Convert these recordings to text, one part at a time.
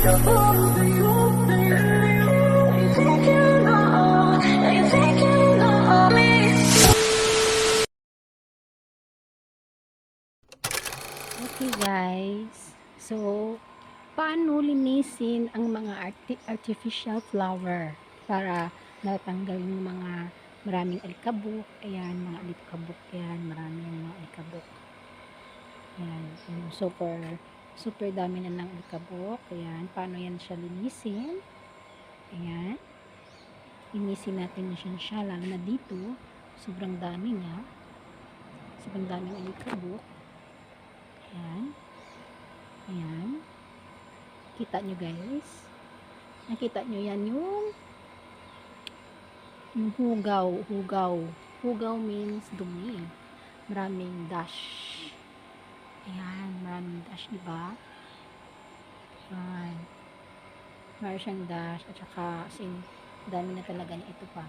Okay guys, so paano linisin ang mga arti artificial flower para natanggal yung mga maraming alikabok, ayan, mga alikabok, ayan, maraming mga alikabok. Ayan, so for super dami na ng alikabok, ayan, paano yan siya linisin? Ayan, linisin natin na siya, siya lalo na dito, sobrang dami niya, sobrang daming alikabok. Ayan. Ayan. Kita nyo guys. Nakita nyo yan yung yung hugaw. Hugaw. Hugaw means dumi. Maraming dash. Ayan. Maraming dash, diba? Ayan. Meron siyang dash. At saka, as dami na talaga niya ito pa.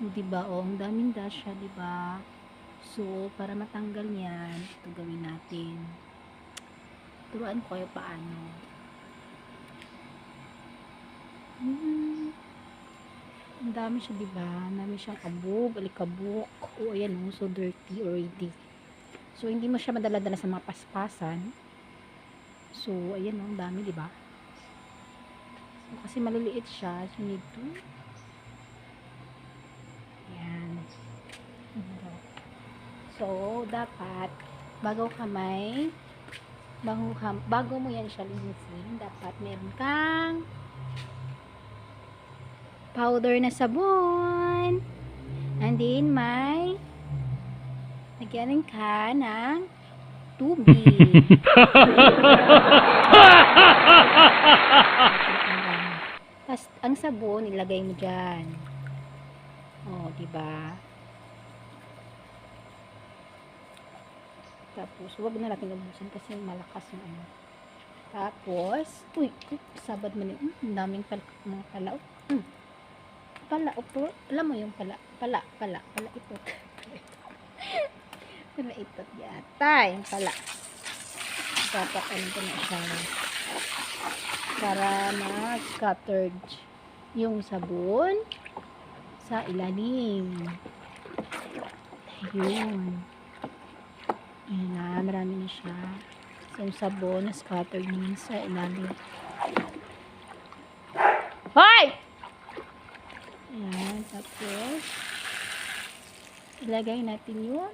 Diba? O, ang daming dash siya, diba? So, para matanggal yan, ito gawin natin. Turuan ko kayo paano. Hmm. Ang dami siya, diba? Ang dami siyang abog, alikabok. O, ayan o, so dirty already. So, hindi mo siya madala-dala sa mga paspasan. So, ayan o, ang dami, diba? So, kasi maliliit siya, so you need to Ayan. So, dapat, bago ka may, bago, bago mo yan siya linisin, dapat meron kang powder na sabon. And then, may nagyanin ka ng tubig. Tapos, ang sabon, ilagay mo dyan. Oh, di ba? Tapos, huwag na natin ubusin kasi malakas yung ano. Tapos, uy, sabad mo Mm, ang daming pala, mga pala. Mm. Pala, upo. Alam mo yung pala, pala, pala, pala ito. pala ito, yata. Yung pala. Dapat ano ko na siya. Para ma-scattered yung sabon sa ilalim. Ayun. Ayan na, marami na siya. Yung sabon na scattered niya sa ilalim. Hoy! Ayan, tapos, ilagay natin yung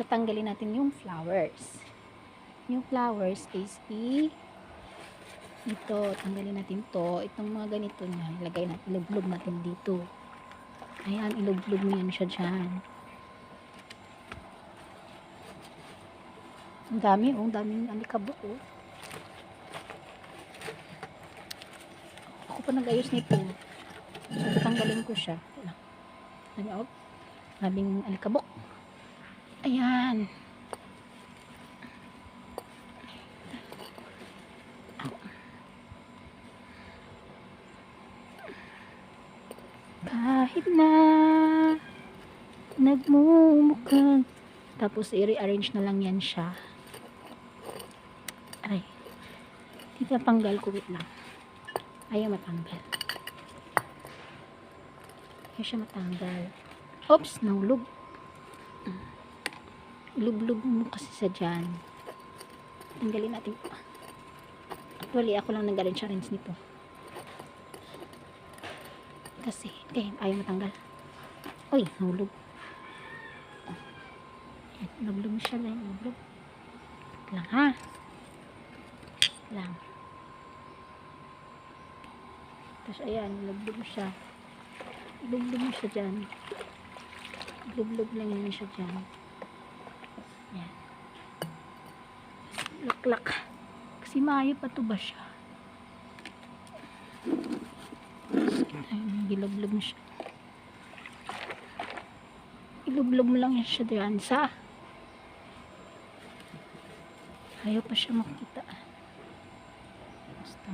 tatanggalin natin yung flowers. Yung flowers is i ito, tanggalin natin to. Itong mga ganito niya, ilagay natin, ilublob natin dito. Ayan, ilublob mo yan siya dyan. Ang dami, oh, ang daming alikabok, oh. Ako pa nag-ayos nito. So, tanggalin ko siya. Ano, oh, daming alikabok. Ayan. Kahit na nagmumukhang tapos i-rearrange na lang yan siya. Ay. Dito tanggal ko wait lang. Ayaw matanggal. Ayaw siya matanggal. Oops, nahulog. Lublog mo kasi sa dyan. Tanggalin natin. Actually, ako lang nanggalin rinse nito. Kasi, okay, ayaw matanggal. Uy, nahulog. Ayan, Lublog mo siya lang. Lublog. Lang ha. Lang. Tapos ayan, lublog mo siya. Lublog mo siya dyan. Lublog lang yan siya dyan. Ayan. Laklak. Kasi maayo pa to ba siya? Ayun, gilublog mo siya. Ilublog mo lang siya dyan sa ayaw pa siya makita. Basta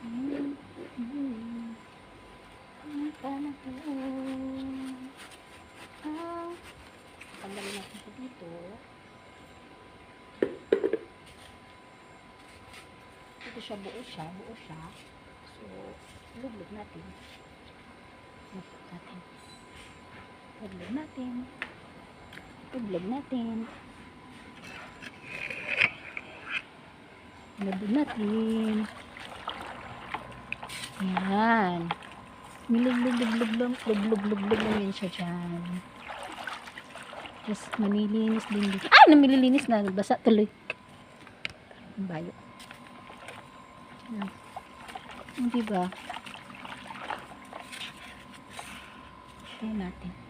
Hmm, hmm. Ang panahon. Ah. Tanggalin natin ito dito. Ito siya, buo siya, buo siya. So, lublog natin. Lapot natin. Tudlog natin. Tudlog natin. Tudlog natin. Yan. Niluglug-luglug-lug, luglug-luglug lang yun siya dyan. Tapos manilinis din dito. Ah! Namililinis na. Basa tuloy. Bayo. Yan. Hindi ba? Tingnan natin.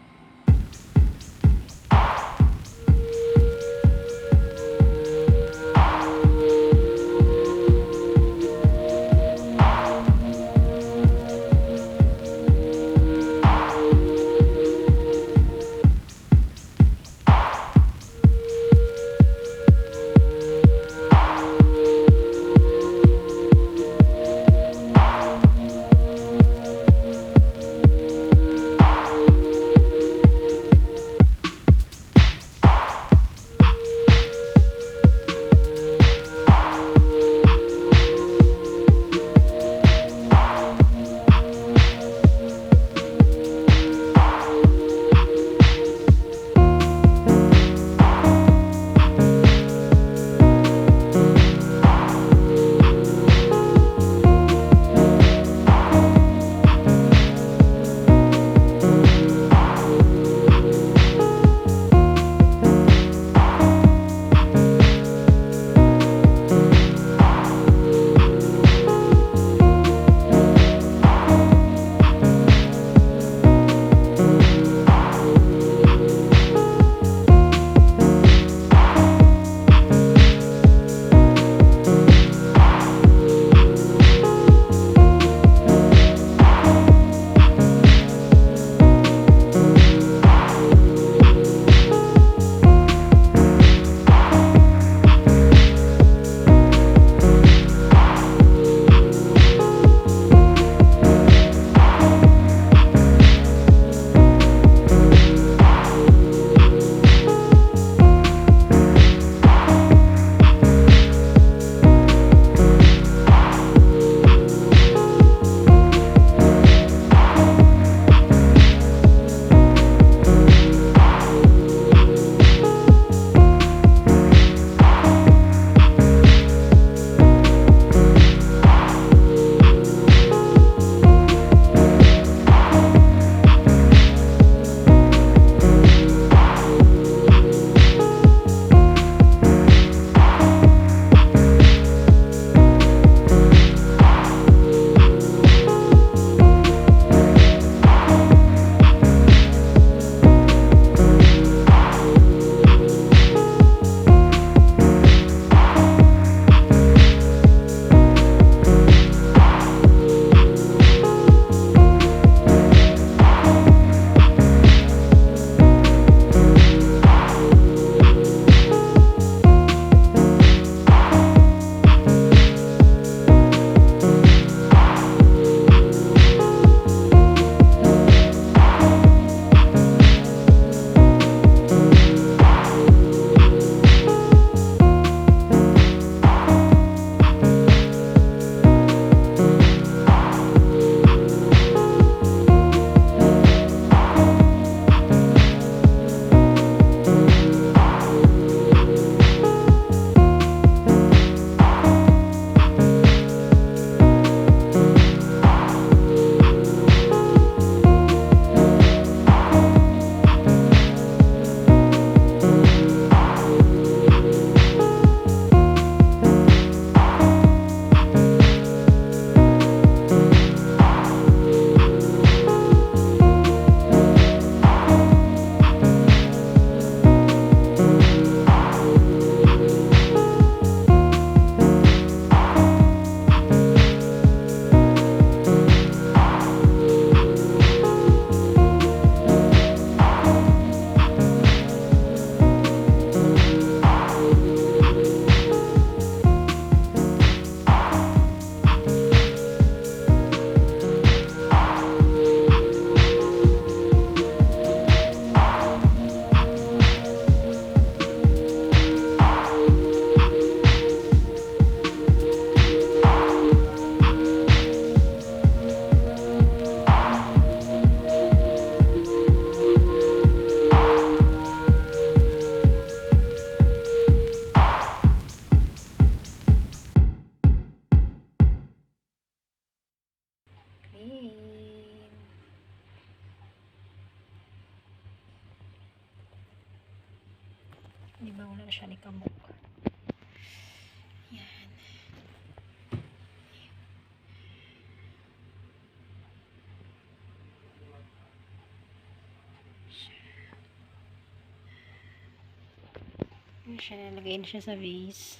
Yan siya, nalagay na siya sa vase.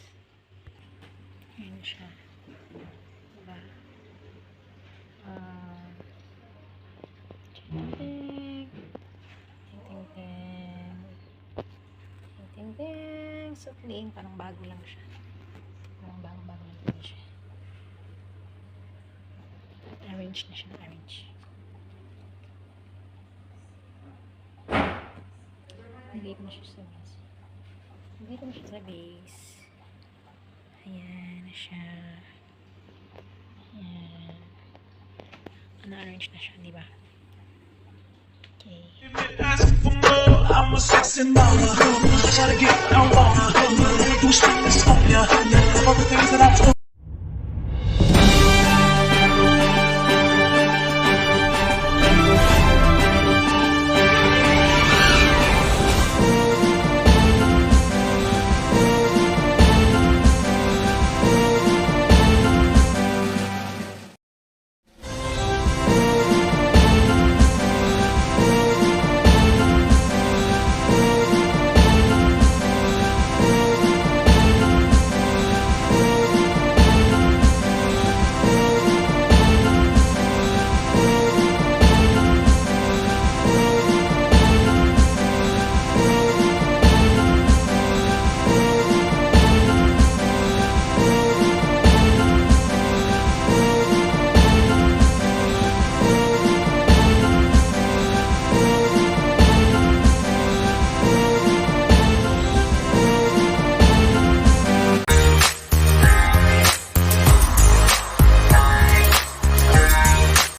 Yan siya. Diba? Ah. ting ting ting ting ting ting ting sukliin parang bago lang siya parang bago bago lang siya arrange na siya arrange nagay ko na siya sa base ko na siya sa base. Ayan na siya. Ayan. Na-arrange na siya, di ba? Okay.